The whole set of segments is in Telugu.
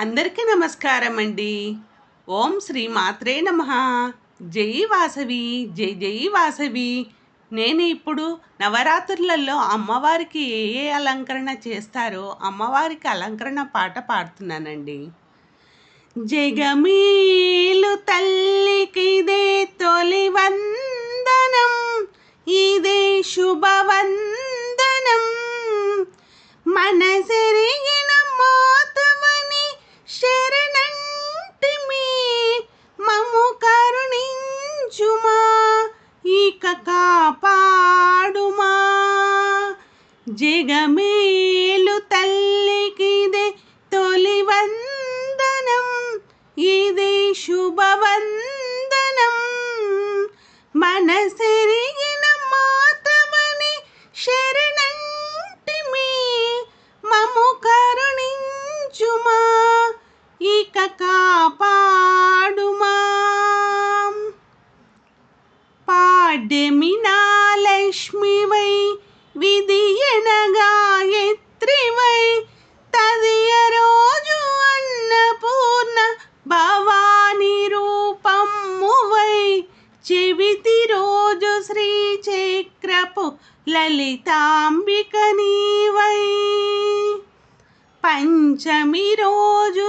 అందరికీ నమస్కారం అండి ఓం శ్రీ మాత్రే నమ. జై వాసవి జై జై వాసవి. నేను ఇప్పుడు నవరాత్రులలో అమ్మవారికి ఏ ఏ అలంకరణ చేస్తారో అమ్మవారికి అలంకరణ పాట పాడుతున్నానండి. జగమీలు తల్లికిదే తొలి వందనం ఇదే శుభవందనం. మనసే ఇక కాపాడుమా పాడ్యమినా లక్ష్మివై విధియనగా ఎత్రివై తదియ రోజు అన్నపూర్ణ భవాని రూపమ్మువై చెవితి రోజు శ్రీ చక్రపు లలితాంబిక నీవై పంచమి రోజు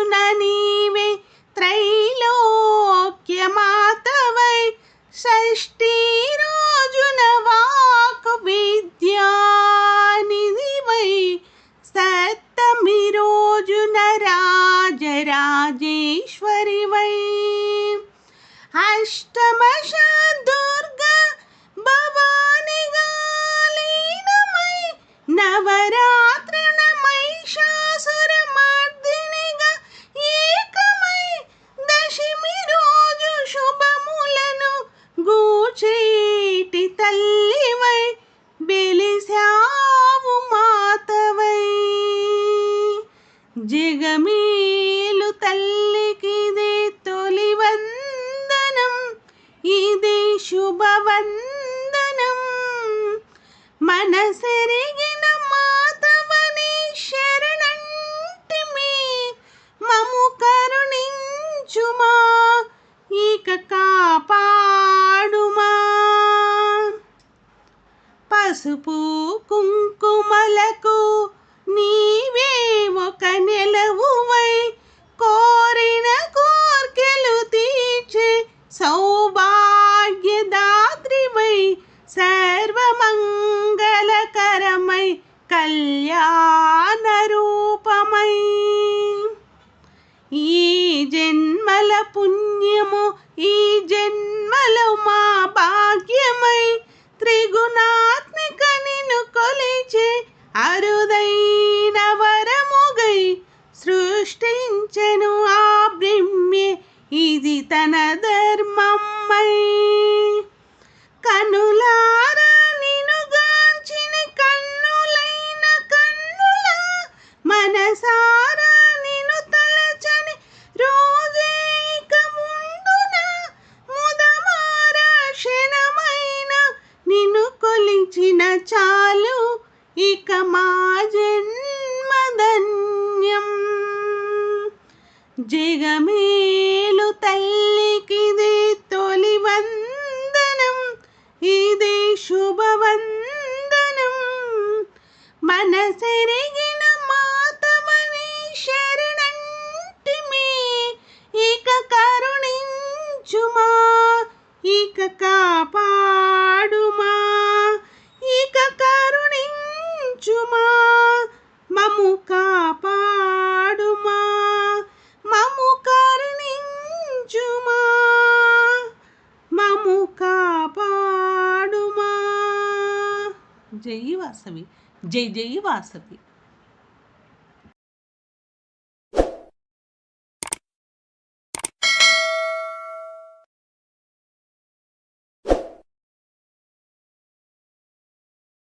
షష్ఠి రోజున వాక్ విద్యానిధివై సప్తమి రోజున రాజరాజేశ్వరివై అష్టమ దుర్గ భవానిగా శుభవందనం. మనసెరిగిన మాతవని శరణంటిమి. మము కరుణించుమా. ఇక కాపాడుమా. పసుపు కుంకుమలకు నీవే ఒక నెలవువై సర్వమంగళకరమై కళ్యాణ రూపమై. ఈ జన్మల పుణ్యము ఈ జన్మలో మా భాగ్యమై. త్రిగుణాత్మిక నిన్ను కొలిచే అరుదైన వరముగై సృష్టించెను ఆ బ్రిమ్యే ఇది తనదు చాలు ఇక మా జన్మధన్యం జగమేలు తల్లికిది తొలి వందనం ఇదే శుభవందనం. మనసెరిగిన మాతమని శరణంటిమి ఇక కరుణించుమా ఇక కాపాడుమా. కరుణించుమా మము కాపాడుమా మము కరుణించుమా మము కాపాడుమా. జై వాసవి జై జై వాసవి.